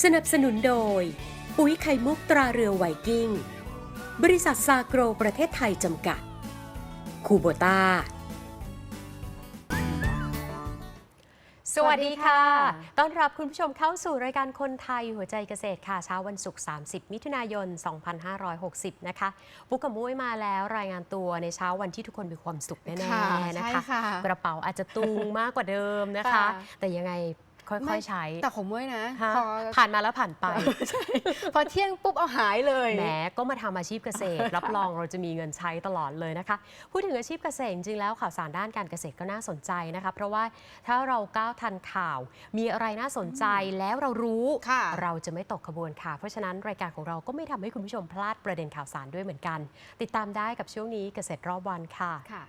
สนับสนุนโดย ปุ๋ยไข่มุกตราเรือไวกิ้ง บริษัทซาโกรประเทศไทยจำกัด คูโบตาสวัสดีค่ะ ต้อนรับคุณผู้ชมเข้าสู่รายการคนไทยหัวใจเกษตรค่ะ เช้าวันศุกร์ 30 มิถุนายน 2560 นะคะ ปุ๊กกับมุ้ยมาแล้วรายงานตัวในเช้าวันที่ทุกคนมีความสุขแน่ค่ะๆนะใช่คะค่ะกระเป๋าอาจจะตุงมากกว่าเดิมนะคะค่ะแต่ยังไง ค่ไม่อยๆใช้แต่ของมุ้ยนะฮะพอผ่านมาแล้วผ่านไป ใช่พอเที่ยงปุ๊บเอาหายเลย แหมก็มาทำอาชีพเกษตร รับรองเราจะมีเงินใช้ตลอดเลยนะคะ พูดถึงอาชีพเกษตรจริงๆแล้วข่าวสารด้านการเกษตรก็น่าสนใจนะคะ เพราะว่าถ้าเราก้าวทันข่าว มีอะไรน่าสนใจแล้วเรารู้ ค่ะ เราจะไม่ตกขบวนค่ะ เพราะฉะนั้นรายการของเราก็ไม่ทำให้คุณผู้ชมพลาดประเด็นข่าวสารด้วยเหมือนกัน ติดตามได้กับช่วงนี้เกษตรรอบวันค่ะ ค่ะ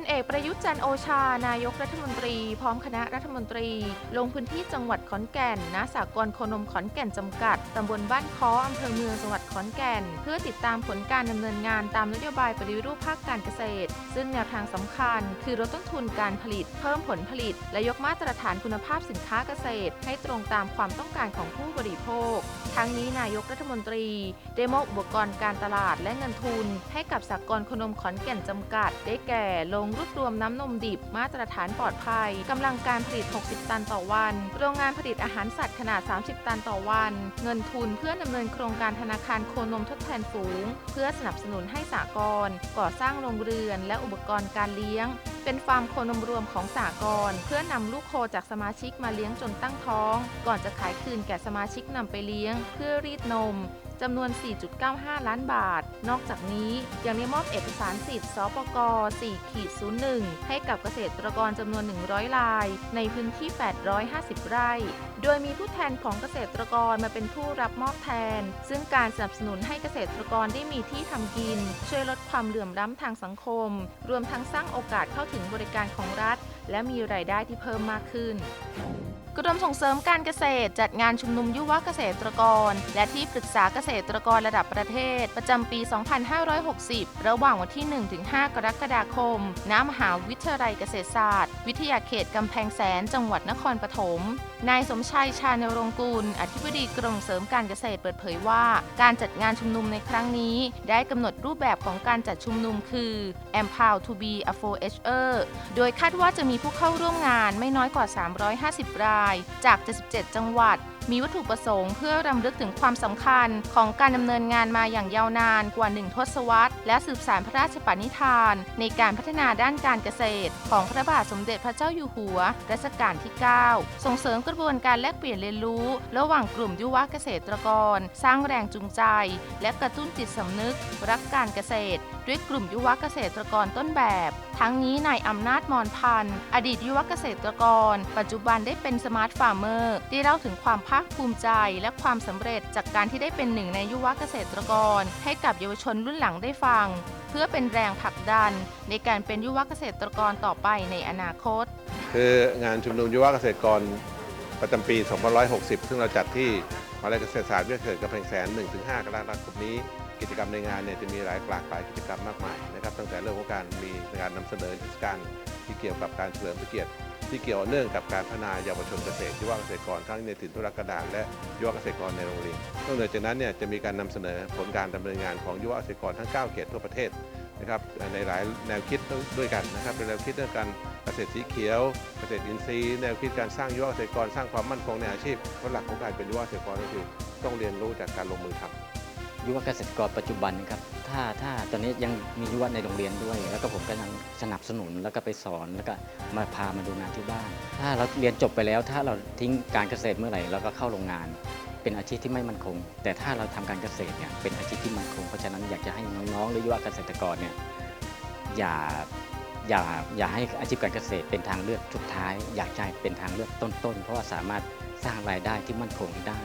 ลเอกประยุทธ์จันโอชา นายกรัฐมนตรี พร้อมคณะรัฐมนตรี ลงพื้นที่จังหวัดขอนแก่นณสากลโคนมขอนแก่นจำกัด ตำบลบ้านค้ออำเภอเมืองจังหวัดขอนแก่น เพื่อติดตามผลการดำเนินงานตามนโยบายปฏิรูปภาคการเกษตร ซึ่งแนวทางสำคัญ คือลดต้นทุนการผลิต เพิ่มผลผลิต และยกมาตรฐานคุณภาพสินค้าเกษตร ให้ตรงตามความต้องการของผู้บริโภค ทั้งนี้นายกรัฐมนตรีได้มอบอุปกรณ์การตลาดและเงินทุน ให้กับสากลโคนมขอนแก่นจำกัด ได้แก่ลงรวบรวมน้ำนมดิบมาตรฐานปลอดภัยกำลังการผลิต 60 ตันต่อวัน โรงงานผลิตอาหารสัตว์ขนาด 30 ตันต่อวัน เงินทุนเพื่อดำเนินโครงการธนาคารโคนมทดแทนฝูง เพื่อสนับสนุนให้สากลก่อสร้างโรงเรือน และอุปกรณ์การเลี้ยง เป็นฟาร์มโคนมรวมของสากลเพื่อนำลูกโคจากสมาชิกมาเลี้ยงจนตั้งท้อง ก่อนจะขายคืนแก่สมาชิกนำไปเลี้ยง เพื่อรีดนม จำนวน 4.95 ล้านบาท นอกจากนี้ยังได้มอบเอกสารสิทธิ์สปก4ขีด01 ให้กับเกษตรกรจำนวน 100ราย ในพื้นที่ 850 ไร่ โดยมีผู้แทนของเกษตรกรมาเป็นผู้รับมอบแทน ซึ่งการสนับสนุนให้เกษตรกรได้มีที่ทำกิน ช่วยลดความเหลื่อมล้ำทางสังคม รวมทั้งสร้างโอกาสเข้าถึงบริการของรัฐ และมีรายได้ที่เพิ่มมากขึ้น กรมส่งเสริมการเกษตร จัดงานชุมนุมยุวเกษตรกร และที่ปรึกษาเกษตรกรระดับประเทศ ประจำปี 2560 ระหว่างวันที่ 1-5 กรกฎาคม ณ มหาวิทยาลัยเกษตรศาสตร์ วิทยาเขตกำแพงแสนจังหวัดนครปฐม นายสมชัยชาญรงกูล อธิบดีกรมเสริมการเกษตรเปิดเผยว่า การจัดงานชุมนุมในครั้งนี้ ได้กำหนดรูปแบบของการจัดชุมนุมคือ Empower to be a 4Her โดยคาดว่าจะมีผู้เข้าร่วมงานไม่น้อยกว่า 350 ราย จาก 77 จังหวัด มีวัตถุประสงค์เพื่อรำลึกถึงความสำคัญของการดำเนินงานมาอย่างยาวนานกว่า1ทศวรรษ และสืบสานพระราชปณิธาน ในการพัฒนาด้านการเกษตร ของพระบาทสมเด็จพระเจ้าอยู่หัวรัชกาลที่ 9 ส่งเสริมกระบวนการแลกเปลี่ยนเรียนรู้ ระหว่างกลุ่มยุวเกษตรกร สร้างแรงจูงใจ และกระตุ้นจิตสำนึก รักการเกษตร ด้วยกลุ่มยุวเกษตรกรต้นแบบ ทั้งนี้นายอำนาจมอนพันธ์ อดีตยุวเกษตรกร ปัจจุบันได้เป็นสมาร์ทฟาร์มเมอร์ได้เล่าถึงความภาคภูมิใจ และความสำเร็จจากการที่ได้เป็นหนึ่งในยุวเกษตรกร ให้กับเยาวชนรุ่นหลังได้ฟัง เพื่อเป็นแรงผลักดัน ในการเป็นยุวเกษตรกรต่อไปในอนาคต คืองานชุมนุมยุวเกษตรกรประจำปี 2560 ซึ่งเราจัดที่มหาวิทยาลัยเกษตรศาสตร์วิทยาเขตกำแพงแสน 1-5 กรกฎาคมนี้ กิจกรรมในงานเนี่ยจะมีหลายหลากหลายกิจกรรมมากมายนะครับ ตั้งแต่เรื่องของการมีการนำเสนอเทศกาลที่เกี่ยวกับการเฉลิมพระเกียรติที่เกี่ยวเนื่องกับการพัฒนาเยาวชนเกษตรยุวเกษตรกรทั้งในถิ่นธุรกันดารและยุวเกษตรกรในโรงเรียนนอกเหนือจากนั้นเนี่ยจะมีการนำเสนอผลการดำเนินงานของยุวเกษตรกรทั้ง 9 เขตทั่วประเทศนะครับในหลายแนวคิดด้วยกันนะครับเป็นแนวคิดเรื่องการเกษตรสีเขียว เกษตรอินทรีย์แนวคิดการสร้างยุวเกษตรกรสร้างความมั่นคงในอาชีพเพราะหลักของการเป็นยุวเกษตรกรก็คือต้องเรียนรู้จากการลงมือทำ ยุวเกษตรกรปัจจุบันครับถ้าถ้าตอนนี้ยังมียุวในโรงเรียนด้วย แล้วก็ผมก็ยังสนับสนุนแล้วก็ไปสอนแล้วก็มาพามาดูงานที่บ้าน ถ้าเราเรียนจบไปแล้ว ถ้าเราทิ้งการเกษตรเมื่อไหร่เราก็เข้าโรงงาน เป็นอาชีพที่ไม่มั่นคง แต่ถ้าเราทำการเกษตรเนี่ยเป็นอาชีพที่มั่นคงเพราะฉะนั้นอยากจะให้น้องๆหรือยุวเกษตรกรเนี่ยอย่าอย่าอย่าให้อาชีพการเกษตรเป็นทางเลือกสุดท้าย อยากจะให้เป็นทางเลือกต้นๆ เพราะว่าสามารถ ร้างรายได้ที่มั่นคงได้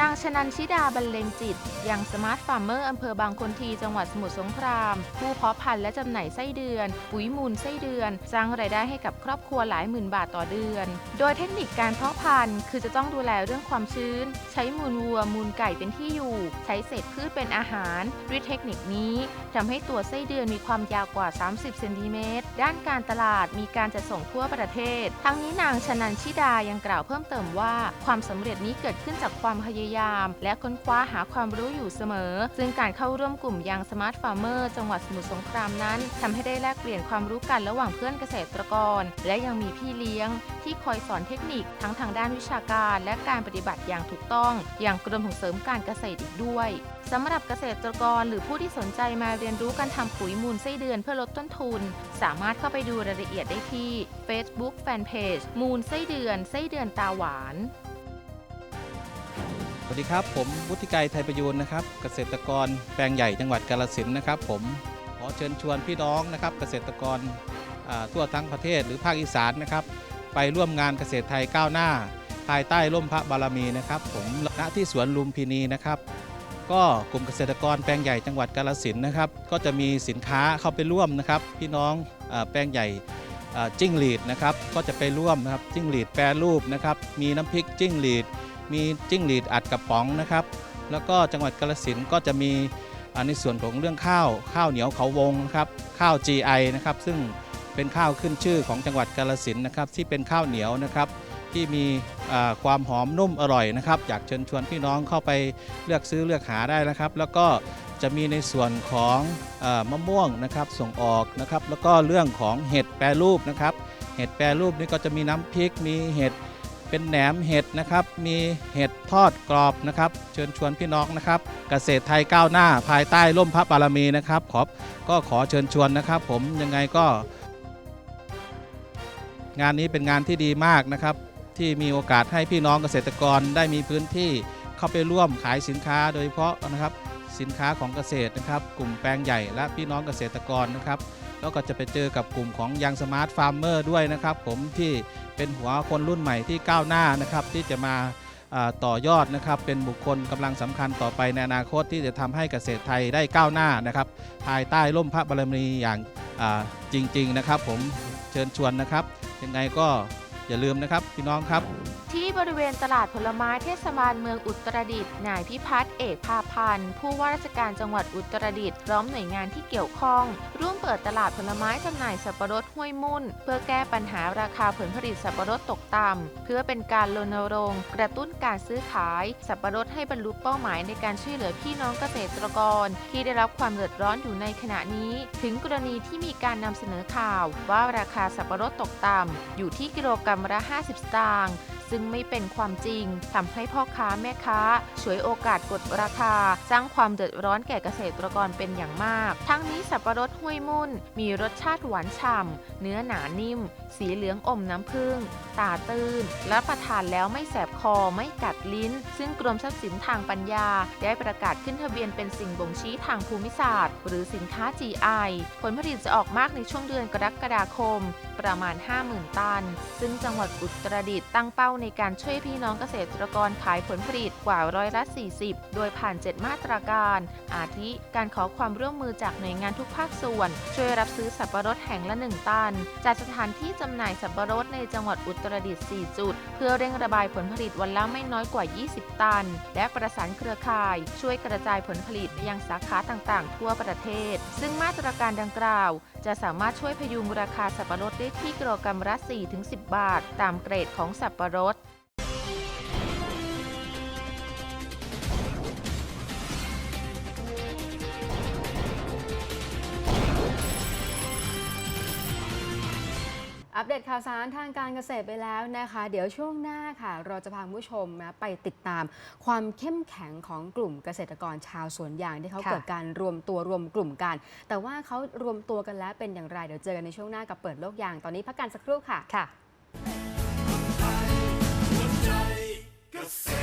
นางชนันชิดาบรรเลงจิต ยังสมาร์ทฟาร์มเมอร์อำเภอบางคนทีจังหวัดสมุทรสงคราม ผู้เพาะพันธุ์และจำหน่ายไส้เดือน ปุ๋ยมูลไส้เดือน สร้างรายได้ให้กับครอบครัวหลายหมื่นบาทต่อเดือน โดยเทคนิคการเพาะพันธุ์ คือจะต้องดูแลเรื่องความชื้น ใช้มูลวัว มูลไก่เป็นที่อยู่ ใช้เศษพืชเป็นอาหาร ด้วยเทคนิคนี้ทำให้ตัวไส้เดือนมีความยาวกว่า 30เซนติเมตรด้านการตลาดมีการจัดส่งทั่วประเทศ ทั้งนี้นางชนันชิดายังกล่าวเพิ่มเติมว่าความสำเร็จนี้เกิดขึ้นจากความพยายาม และค้นคว้าหาความรู้อยู่เสมอ ซึ่งการเข้าร่วมกลุ่มยังสมาร์ทฟาร์มเมอร์จังหวัดสมุทรสงครามนั้นทำให้ได้แลกเปลี่ยนความรู้กันระหว่างเพื่อนเกษตรกร และยังมีพี่เลี้ยง ที่คอยสอนเทคนิคทั้งทางด้านวิชาการ และการปฏิบัติอย่างถูกต้อง อย่างกรมส่งเสริมการเกษตรอีกด้วยสำหรับเกษตรกรหรือผู้ที่สนใจมาเรียนรู้การทำปุ๋ยมูลไส้เดือนเพื่อลดต้นทุน สามารถเข้าไปดูรายละเอียดได้ที่ Facebook Fanpage มูลไส้เดือนไส้เดือนตาหวาน สวัสดีครับ ผมวุฒิไกรไทยประยูนนะครับ เกษตรกรแปลงใหญ่จังหวัดกาฬสินนะครับ ผมขอเชิญชวนพี่น้องนะครับ เกษตรกรทั่วทั้งประเทศหรือภาคอีสานนะครับ ไปร่วมงานเกษตรไทยก้าวหน้า ภายใต้ร่มพระบารมีนะครับ ผมณที่สวนลุมพินีนะครับ ก็กลุ่มเกษตรกรแปลงใหญ่จังหวัดกาฬสินนะครับ ก็จะมีสินค้าเข้าไปร่วมนะครับ พี่น้องแปลงใหญ่จิ้งหรีดนะครับ ก็จะไปร่วมนะครับจิ้งหรีดแปรรูปนะครับ มีน้ำพริกจิ้งหรีด มีจิ้งหรีดอัดกระป๋องนะครับ แล้วก็จังหวัดกาฬสินก็จะมีในส่วนของเรื่องข้าวข้าวเหนียวเขาวงนะครับข้าว GI นะครับซึ่งเป็นข้าวขึ้นชื่อของจังหวัดกาฬสินนะครับที่เป็นข้าวเหนียวนะครับที่มีความหอมนุ่มอร่อยนะครับอยากเชิญชวนพี่น้องเข้าไปเลือกซื้อเลือกหาได้นะครับ แล้วก็จะมีในส่วนของอมะม่วงนะครับส่งออกนะครับแล้วก็เรื่องของเห็ดแปรรูปนะครับ เห็ดแปรรูปนี่ก็จะมีน้ำพริกมีเห็ด เป็นแหนมเห็ดนะครับ มีเห็ดทอดกรอบนะครับ เชิญชวนพี่น้องนะครับ เกษตรไทยก้าวหน้าภายใต้ร่มพระบารมีนะครับขอบก็ขอเชิญชวนนะครับ ผมยังไงก็ งานนี้เป็นงานที่ดีมากนะครับ ที่มีโอกาสให้พี่น้องเกษตรกรได้มีพื้นที่เข้าไปร่วมขายสินค้าโดยเฉพาะนะครับ สินค้าของเกษตรนะครับ กลุ่มแปลงใหญ่และพี่น้องเกษตรกรนะครับ แล้วก็จะไปเจอกับกลุ่มของยังสมาร์ทฟาร์มเมอร์ด้วยนะครับ ผมที่เป็นหัวคนรุ่นใหม่ที่ก้าวหน้านะครับที่จะมาต่อยอดนะครับเป็นบุคคลกำลังสำคัญต่อไปในอนาคตที่จะทำให้เกษตรไทยได้ก้าวหน้านะครับ ภายใต้ร่มพระบารมีอย่างจริง ๆ นะครับ ผมเชิญชวนนะครับยังไงก็อย่าลืมนะครับพี่น้องครับ ที่บริเวณตลาดผลไม้เทศบาลเมืองอุตรดิตถ์นายพิพัฒน์เอกพาพันธ์ผู้ว่าราชการจังหวัดอุตรดิตถ์พร้อมหน่วยงานที่เกี่ยวข้อง ร่วมเปิดตลาดผลไม้จำหน่ายสับปะรดห้วยมุ่น เพื่อแก้ปัญหาราคาผลผลิตสับปะรดตกต่ำเพื่อเป็นการรณรงค์กระตุ้นการซื้อขาย สับปะรดให้บรรลุเป้าหมายในการช่วยเหลือพี่น้องเกษตรกร ที่ได้รับความเดือดร้อนอยู่ในขณะนี้ ถึงกรณีที่มีการนำเสนอข่าว ว่าราคาสับปะรดตกต่ำอยู่ที่กิโลกรัมละ 50 สตางค์ ซึ่งไม่เป็นความจริงทำให้พ่อค้าแม่ค้าฉวยโอกาสกดราคา สร้างความเดือดร้อนแก่เกษตรกรเป็นอย่างมาก ทั้งนี้สับปะรดห้วยมุ่น มีรสชาติหวานฉ่ำเนื้อหนานิ่ม สีเหลืองอมน้ำผึ้งตาตื้น และประทานแล้วไม่แสบคอไม่กัดลิ้น ซึ่งกรมทรัพย์สินทางปัญญา ได้ประกาศขึ้นทะเบียนเป็นสิ่งบ่งชี้ทางภูมิศาสตร์ หรือสินค้า GI ผลผลิตจะออกมากในช่วงเดือนกรกฎาคม ประมาณ 50,000 ตัน ซึ่งจังหวัดอุตรดิตถ์ตั้งเป้าในการช่วยพี่น้องเกษตรกรขายผลผลิตกว่าร้อยละ 40 โดยผ่าน 7 มาตราการ อาทิ การขอความร่วมมือจากหน่วยงานทุกภาคส่วน ช่วยรับซื้อสับปะรดแห่งละ 1 ตันจากสถานที่จำหน่ายสับปะรดในจังหวัดอุตรดิตถ์ 4 จุด เพื่อเร่งระบายผลผลิตวันละไม่น้อยกว่า 20 ตัน และประสานเครือข่าย ช่วยกระจายผลผลิตไปยังสาขาต่างๆ ทั่วประเทศ ซึ่งมาตรการดังกล่าว จะสามารถช่วยพยุงราคาสับปะรดได้ที่กิโลกรัมละ 4-10 บาท ตามเกรดของสับปะรดอัปเดตข่าวสารทางการเกษตรไปแล้วนะคะ เดี๋ยวช่วงหน้าค่ะ เราจะพาคุณผู้ชมนะไปติดตามความเข้มแข็งของกลุ่มเกษตรกรชาวสวนยางที่เขาค่ะเกิดการรวมตัวรวมกลุ่มกัน แต่ว่าเขารวมตัวกันแล้วเป็นอย่างไร เดี๋ยวเจอกันในช่วงหน้ากับเปิดโลกยาง ตอนนี้พักกันสักครู่ค่ะ ค่ะ myself.